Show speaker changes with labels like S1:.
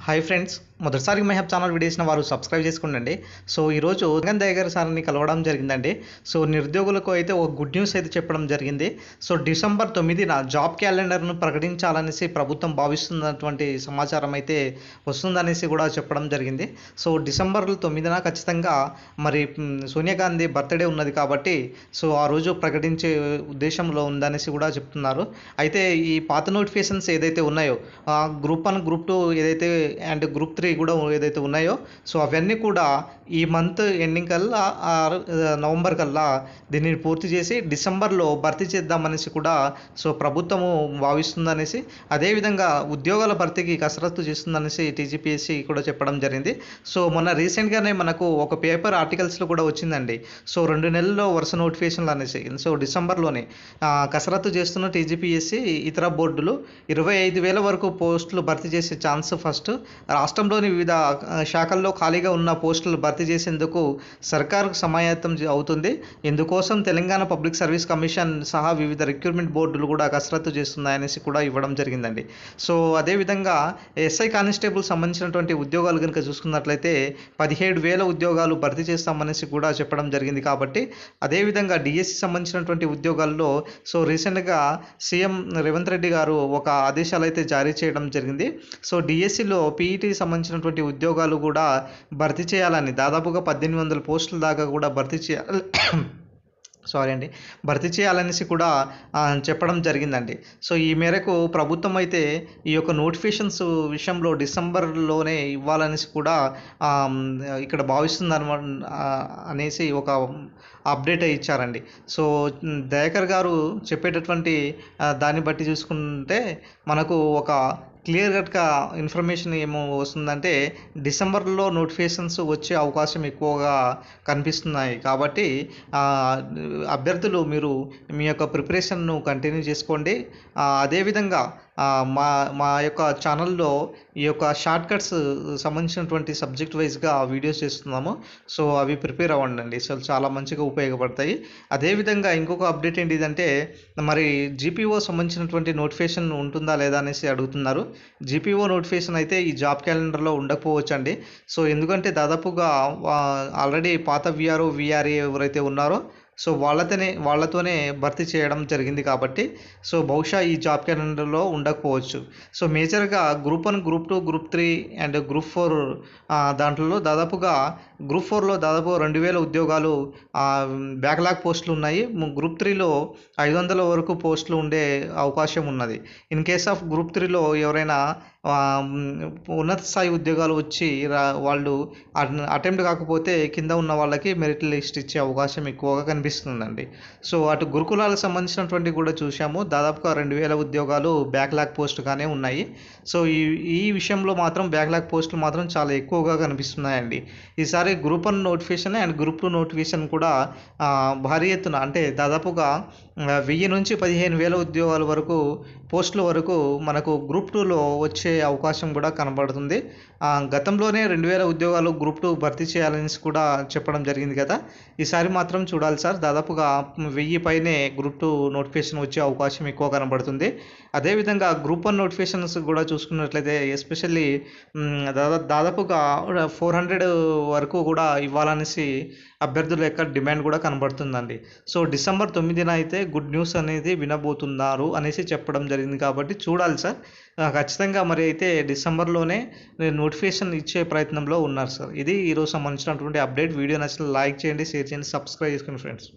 S1: Hi friends మొదటిసారి my hub channel వీడియోసిన వారు సబ్స్క్రైబ్ చేసుకోండి సో ఈరోజు జగన్ దయగర్ సార్ని కలవడం జరిగిందండి. సో నిరుద్యోగులకు అయితే ఒక గుడ్ న్యూస్ అయితే చెప్పడం జరిగింది. సో డిసెంబర్ తొమ్మిదిన జాబ్ క్యాలెండర్ను ప్రకటించాలనేసి ప్రభుత్వం భావిస్తున్నటువంటి సమాచారం అయితే వస్తుందనేసి కూడా చెప్పడం జరిగింది. సో డిసెంబర్ తొమ్మిదిన ఖచ్చితంగా మరి సోనియా గాంధీ బర్త్డే ఉన్నది కాబట్టి సో ఆ రోజు ప్రకటించే ఉద్దేశంలో ఉందనేసి కూడా చెప్తున్నారు. అయితే ఈ పాత నోటిఫికేషన్స్ ఏదైతే ఉన్నాయో ఆ గ్రూప్ వన్ గ్రూప్ టూ ఏదైతే అండ్ గ్రూప్ త్రీ కూడా ఏదైతే ఉన్నాయో సో అవన్నీ కూడా ఈ మంత్ ఎండింగ్ కల్లా నవంబర్ కల్లా దీనిని పూర్తి చేసి డిసెంబర్లో భర్తీ చేద్దామనేసి కూడా సో ప్రభుత్వము భావిస్తుందనేసి అదేవిధంగా ఉద్యోగాల భర్తీకి కసరత్తు చేస్తుందనేసి టీజీపీఎస్సీ కూడా చెప్పడం జరిగింది. సో మొన్న రీసెంట్గానే మనకు ఒక పేపర్ ఆర్టికల్స్లో కూడా వచ్చిందండి. సో రెండు నెలల్లో వరుస నోటిఫికేషన్లు అనేసి సో డిసెంబర్లోనే కసరత్తు చేస్తున్న టీజీపీఎస్సీ ఇతర బోర్డులు ఇరవై ఐదు వేల వరకు పోస్టులు భర్తీ చేసే ఛాన్స్ ఫస్ట్ రాష్ట్రంలో రాష్ట్రంలోని వివిధ శాఖల్లో ఖాళీగా ఉన్న పోస్టులు భర్తీ చేసేందుకు సర్కారుకు సమాయత్తం అవుతుంది. ఇందుకోసం తెలంగాణ పబ్లిక్ సర్వీస్ కమిషన్ సహా వివిధ రిక్రూట్మెంట్ బోర్డులు కూడా కసరత్తు చేస్తున్నాయనేసి కూడా ఇవ్వడం జరిగిందండి. సో అదేవిధంగా ఎస్ఐ కానిస్టేబుల్ సంబంధించినటువంటి ఉద్యోగాలు కనుక చూసుకున్నట్లయితే పదిహేడు వేల ఉద్యోగాలు భర్తీ చేస్తామనేసి కూడా చెప్పడం జరిగింది కాబట్టి అదేవిధంగా డిఎస్సి సంబంధించినటువంటి ఉద్యోగాల్లో సో రీసెంట్గా సీఎం రేవంత్ రెడ్డి గారు ఒక ఆదేశాలు అయితే జారీ చేయడం జరిగింది. సో డిఎస్సిలో పీఈటీ సంబంధించినటువంటి ఉద్యోగాలు కూడా భర్తీ చేయాలని దాదాపుగా పద్దెనిమిది వందల పోస్టుల దాకా కూడా భర్తీ చేయాలి. సారీ అండి. భర్తీ చేయాలనేసి కూడా చెప్పడం జరిగిందండి. సో ఈ మేరకు ప్రభుత్వం అయితే ఈ యొక్క నోటిఫికేషన్స్ విషయంలో డిసెంబర్లోనే ఇవ్వాలనేసి కూడా ఇక్కడ భావిస్తుంది అనేసి ఒక అప్డేట్ ఇచ్చారండి. సో దయాకర్ గారు చెప్పేటటువంటి దాన్ని బట్టి చూసుకుంటే మనకు ఒక క్లియర్ కట్గా ఇన్ఫర్మేషన్ ఏమో వస్తుందంటే డిసెంబర్లో నోటిఫికేషన్స్ వచ్చే అవకాశం ఎక్కువగా కనిపిస్తున్నాయి. కాబట్టి అభ్యర్థులు మీరు మీ యొక్క ప్రిపరేషన్ను కంటిన్యూ చేసుకోండి. అదేవిధంగా మా మా యొక్క ఛానల్లో ఈ యొక్క షార్ట్ కట్స్ సంబంధించినటువంటి సబ్జెక్ట్ వైజ్గా వీడియోస్ చేస్తున్నాము. సో అవి ప్రిపేర్ అవ్వండి సో చాలా మంచిగా ఉపయోగపడతాయి. అదేవిధంగా ఇంకొక అప్డేట్ ఏంటిదంటే మరి జీపీఓ సంబంధించినటువంటి నోటిఫికేషన్ ఉంటుందా లేదా అనేసి అడుగుతున్నారు. జీపీఓ నోటిఫికేషన్ అయితే ఈ జాబ్ క్యాలెండర్లో ఉండకపోవచ్చు అండి సో ఎందుకంటే దాదాపుగా ఆల్రెడీ పాత విఆర్ఓ విఆర్ఏ ఎవరైతే ఉన్నారో సో వాళ్ళతోనే వాళ్ళతోనే భర్తీ చేయడం జరిగింది కాబట్టి సో బహుశా ఈ జాబ్ క్యాలెండర్లో ఉండకపోవచ్చు. సో మేజర్గా group one group two group three and group four దాంట్లో దాదాపుగా గ్రూప్ ఫోర్లో దాదాపు రెండు వేల ఉద్యోగాలు బ్యాక్లాగ్ పోస్టులు ఉన్నాయి. గ్రూప్ త్రీలో ఐదు వందల వరకు పోస్టులు ఉండే అవకాశం ఉన్నది. ఇన్ కేస్ ఆఫ్ గ్రూప్ త్రీలో ఎవరైనా ఉన్నత స్థాయి ఉద్యోగాలు వచ్చి రా వాళ్ళు అటెంప్ట్ కాకపోతే కింద ఉన్న వాళ్ళకి మెరిట్ లిస్ట్ ఇచ్చే అవకాశం ఎక్కువగా కనిపిస్తుందండి. సో అటు గురుకులాలకు సంబంధించినటువంటి కూడా చూసాము దాదాపుగా రెండు వేల ఉద్యోగాలు బ్యాక్లాగ్ పోస్ట్గానే ఉన్నాయి. సో ఈ ఈ విషయంలో మాత్రం బ్యాక్లాగ్ పోస్టులు మాత్రం చాలా ఎక్కువగా కనిపిస్తున్నాయండి. ఈసారి group one notification and group two notification కూడా భారీ ఎత్తున అంటే దాదాపుగా వెయ్యి నుంచి పదిహేను వేల ఉద్యోగాల వరకు పోస్టుల వరకు మనకు గ్రూప్ టూలో వచ్చే అవకాశం కూడా కనబడుతుంది. ఆ, గతంలోనే రెండు వేల ఉద్యోగాలు గ్రూప్ టూ భర్తీ చేయాలని కూడా చెప్పడం జరిగింది కదా. ఈసారి మాత్రం చూడాలి సార్. దాదాపుగా వెయ్యి పైనే గ్రూప్ టూ నోటిఫికేషన్ వచ్చే అవకాశం ఎక్కువ కనబడుతుంది. అదేవిధంగా గ్రూప్ వన్ నోటిఫికేషన్స్ కూడా చూసుకున్నట్లయితే ఎస్పెషల్లీ దాదా దాదాపుగా ఫోర్ హండ్రెడ్ వరకు కూడా ఇవ్వాలనేసి అభ్యర్థుల యొక్క డిమాండ్ కూడా కనబడుతుందండి. సో డిసెంబర్ తొమ్మిదిన అయితే గుడ్ న్యూస్ అనేది వినబోతున్నారు అనేసి చెప్పడం జరిగింది కాబట్టి చూడాలి సార్. ఖచ్చితంగా మరి అయితే డిసెంబర్లోనే నోటిఫికేషన్ ఇచ్చే ప్రయత్నంలో ఉన్నారు సార్. ఇది ఈరోజు సంబంధించినటువంటి అప్డేట్. వీడియో నచ్చిన లైక్ చేయండి షేర్ చేయండి సబ్స్క్రైబ్ చేసుకోండి ఫ్రెండ్స్.